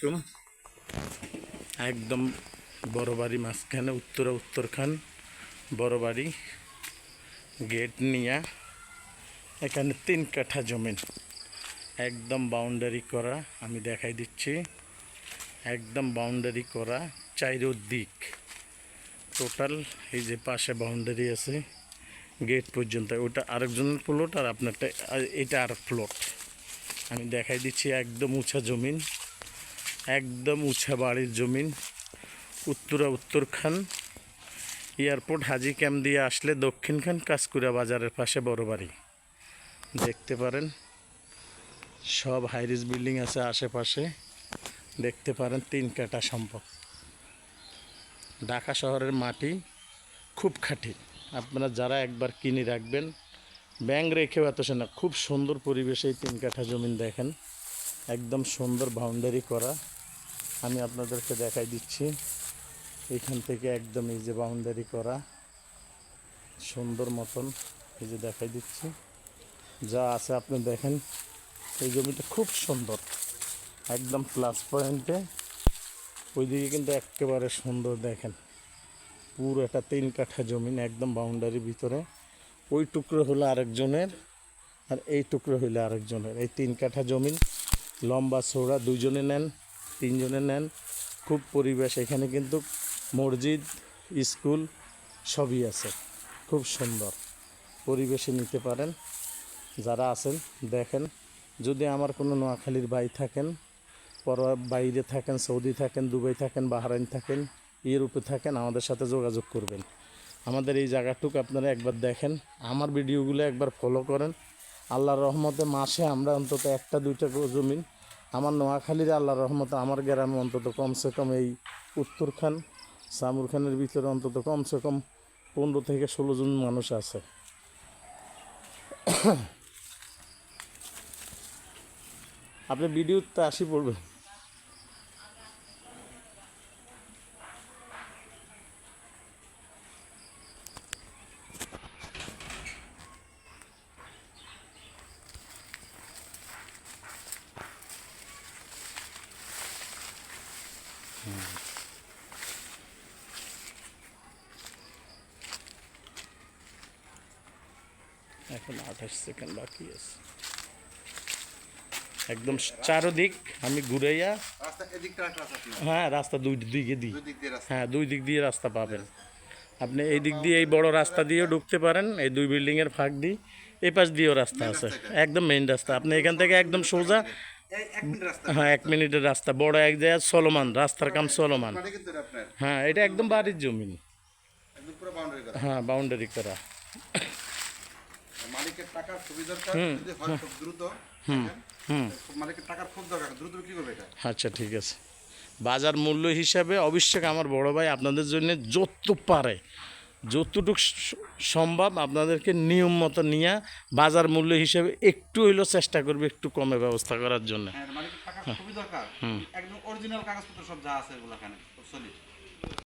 আলাইকুম একদম বড় বাড়ি মাঝখানে উত্তরা উত্তরখান বড় বাড়ি গেট নিয়া এখানে তিন কাঠা জমিন। একদম বাউন্ডারি করা আমি দেখাই দিচ্ছি। একদম বাউন্ডারি করা চাইরো দিক। টোটাল এই যে পাশে বাউন্ডারি আছে গেট পর্যন্ত, ওটা আরেকজনের প্লট আর আপনারটা এটা আর প্লট আমি দেখাই দিচ্ছি একদম উঁচা জমিন। একদম উঁচা বাড়ির জমিন, উত্তরা উত্তরখান। এয়ারপোর্ট হাজি ক্যাম্প দিয়ে আসলে দক্ষিণখান কাঁচকুড়া বাজারের পাশে বড় বাড়ি। দেখতে পারেন, সব হাইরিস বিল্ডিং আছে আশেপাশে। দেখতে পারেন তিন কাটা সম্পদ। ঢাকা শহরের মাটি খুব খাঁটি। আপনারা যারা একবার কিনে রাখবেন ব্যাংক রেখেও এত না খুব সুন্দর পরিবেশে এই তিন কাঠা জমিন দেখেন। একদম সুন্দর বাউন্ডারি করা। আমি আপনাদেরকে দেখাই দিচ্ছি। এখান থেকে একদম এই যে বাউন্ডারি করা, সুন্দর মতন এই যে দেখাই দিচ্ছি। যা আছে আপনি দেখেন, এই জমিটা খুব সুন্দর, একদম প্লাস পয়েন্টে ওইদিকে কিন্তু একেবারে সুন্দর দেখেন, পুরো একটা তিন কাঠা জমিন একদম বাউন্ডারির ভিতরে। ওই টুকরো হলো আরেকজনের আর এই টুকরো হইল আরেকজনের। এই তিন কাঠা জমিন লম্বা চৌড়া দুজনে নেন। তিনজনে নেন। খুব পরিবেশ। এখানে কিন্তু মসজিদ, স্কুল সবই আছে। খুব সুন্দর পরিবেশে নিতে পারেন। যারা আছেন, দেখেন। যদি আমার কোনো নোয়াখালীর ভাই থাকেন, পর বাইরে থাকেন, সৌদি থাকেন, দুবাই থাকেন, বাহারাইন থাকেন, ইউরোপে থাকেন, আমাদের সাথে যোগাযোগ করবেন। আমাদের এই জায়গাটুকু আপনারা একবার দেখেন। আমার ভিডিওগুলো একবার ফলো করেন। আল্লাহর রহমতে মাসে আমরা অন্তত একটা দুইটা জমিন আমার নোয়াখালীর আল্লাহ রহমত আমার গ্রামে অন্তত কমসে কম এই উত্তর খান, সামুর খানের ভিতরে অন্তত কমসে কম পনেরো থেকে ষোলো জন মানুষ আছে। আপনি ভিডিওতে আসি পড়বেন। এখন আঠাশ সেকেন্ড বাকি আছে। একদম চারোদিক আমি ঘুরাইয়া। হ্যাঁ রাস্তা দুই দিকে দিই। হ্যাঁ দুই দিক দিয়ে রাস্তা পাবেন। আপনি এই দিক দিয়ে এই বড় রাস্তা দিয়েও ঢুকতে পারেন এই দুই বিল্ডিংয়ের ফাঁক দিয়ে এই পাশ দিয়েও রাস্তা আছে। একদম মেইন রাস্তা। আপনি এখান থেকে একদম সোজা হ্যাঁ এক মিনিটের রাস্তা। বড় এক জায়গায় সলমান রাস্তার কাম সলমান। মানে আপনার। হ্যাঁ এটা একদম বাড়ির করা। হ্যাঁ বাউন্ডারি করা। মালিকের টাকার খুবই যদি হয় খুব দ্রুত হুম মালিকের টাকার খুব দরকার। দ্রুত কি করবে এটা? আচ্ছা ঠিক আছে। বাজার মূল্য হিসাবে অবশ্যই আমার বড় ভাই আপনাদের জন্য যত পারে যতটুকু সম্ভব আপনাদেরকে নিয়ম মতো নিয়ে বাজার মূল্য হিসেবে একটু হইলেও চেষ্টা করবে একটু কমে ব্যবস্থা করার জন্য। হ্যাঁ খুবই দরকার। একদম অরিজিনাল কাগজপত্র সব যা আছে এগুলো